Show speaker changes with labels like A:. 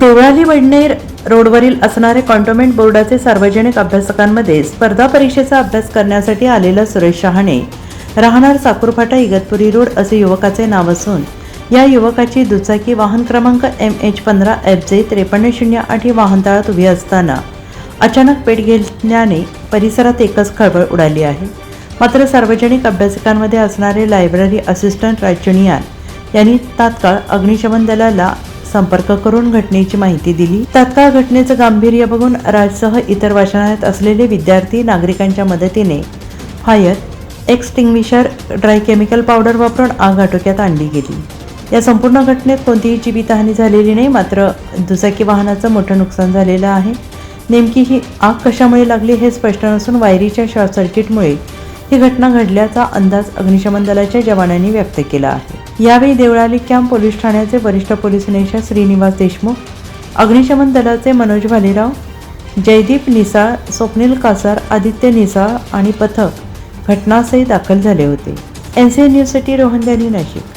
A: देवळाली वडनेर रोडवरील असणारे कॉन्टोमेंट बोर्डाचे सार्वजनिक अभ्यासकांमध्ये स्पर्धा परीक्षेचा अभ्यास करण्यासाठी आलेला सुरेश शहाणे. राहणार साकूरफाटा इगतपुरी रोड असे युवकाचे नाव असून या युवकाची दुचाकी वाहन क्रमांक एम एच पंधरा एफ जे त्रेपन्न शून्य आठ ही वाहनतळात उभी असताना अचानक पेट घेतल्याने परिसरात एकच खळबळ उडाली आहे. मात्र सार्वजनिक अभ्यासकांमध्ये असणारे लायब्ररी असिस्टंट राजनियान यांनी तात्काळ अग्निशमन दलाला संपर्क करून घटनेची माहिती दिली. तात्काळ घटनेचं गांभीर्य बघून राजसह इतर वाचनालयात असलेले विद्यार्थी नागरिकांच्या मदतीने fire extinguisher dry chemical powder वापरून आग आटोक्यात आणली गेली. या संपूर्ण घटनेत कोणतीही जीवितहानी झालेली नाही मात्र दुचाकी वाहनाचं मोठं नुकसान झालेलं आहे. नेमकी ही आग कशामुळे लागली हे स्पष्ट नसून वायरीच्या शॉर्ट सर्किटमुळे ही घटना घडल्याचा अंदाज अग्निशमन दलाच्या जवानांनी व्यक्त केला आहे. यावेळी देवळाली कॅम्प पोलीस ठाण्याचे वरिष्ठ पोलीस निरीक्षक श्रीनिवास देशमुख अग्निशमन दलाचे मनोज भालेराव जयदीप निसाळ स्वप्नील कासार आदित्य निसाळ आणि पथक घटनास्थळी दाखल झाले होते. एन सी न्यूजसाठी रोहन त्यांनी नाशिक.